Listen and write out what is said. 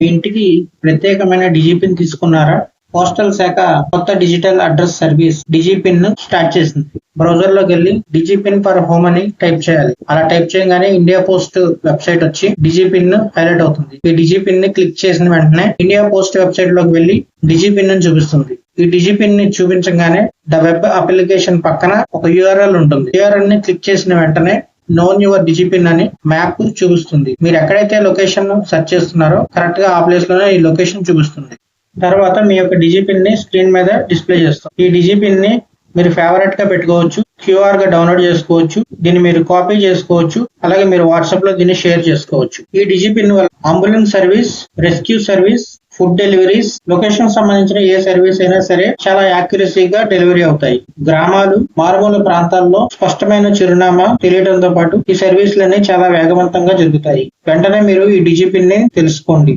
మీ ఇంటికి ప్రత్యేకమైన డిజిపిన్ తీసుకున్నారా? పోస్టల్ శాఖ కొత్త డిజిటల్ అడ్రస్ సర్వీస్ డిజిపిన్ను స్టార్ట్ చేసింది. బ్రౌజర్లోకి వెళ్ళి డిజిపిన్ ఫర్ హోమ్ అని టైప్ చేయాలి. అలా టైప్ చేయగానే ఇండియా పోస్ట్ వెబ్సైట్ వచ్చి డిజిపిన్ హైలైట్ అవుతుంది. ఈ డిజిపిన్ని క్లిక్ చేసిన వెంటనే ఇండియా పోస్ట్ వెబ్సైట్లోకి వెళ్ళి డిజిపిన్ని చూపిస్తుంది. ఈ డిజిపిన్ని చూపించగానే ద వెబ్ అప్లికేషన్ పక్కన ఒక యూఆర్ఎల్ ఉంటుంది. యూఆర్ఎల్ని క్లిక్ చేసిన వెంటనే నోన్ యువర్ డిజిపిన్ అని మ్యాప్ చూపిస్తుంది. మీరు ఎక్కడైతే లొకేషన్ సెర్చ్ చేస్తున్నారో కరెక్ట్గా ఆ ప్లేస్లోనే ఈ లొకేషన్ చూపిస్తుంది. తర్వాత మీ యొక్క డిజిపిన్ని స్క్రీన్ మీద డిస్ప్లే చేస్తాం. ఈ డిజిపిన్ని మీరు ఫేవరెట్గా పెట్టుకోవచ్చు క్యూఆర్గా డౌన్లోడ్ చేసుకోవచ్చు దీన్ని మీరు కాపీ చేసుకోవచ్చు అలాగే మీరు వాట్సాప్లో దీన్ని షేర్ చేసుకోవచ్చు. ఈ డిజిపిన్ వల్ల ambulance service rescue service food deliveries location సంబంధించిన ఏ సర్వీస్ అయినా సరే చాలా యాక్యురసీగా డెలివరీ అవుతాయి. గ్రామాలు మారుమూల ప్రాంతాల్లో స్పష్టమైన చిరునామా తెలియడంతో పాటు ఈ సర్వీసులన్నీ చాలా వేగవంతంగా జరుగుతాయి. వెంటనే మీరు ఈ డిజిపిన్ని తెలుసుకోండి.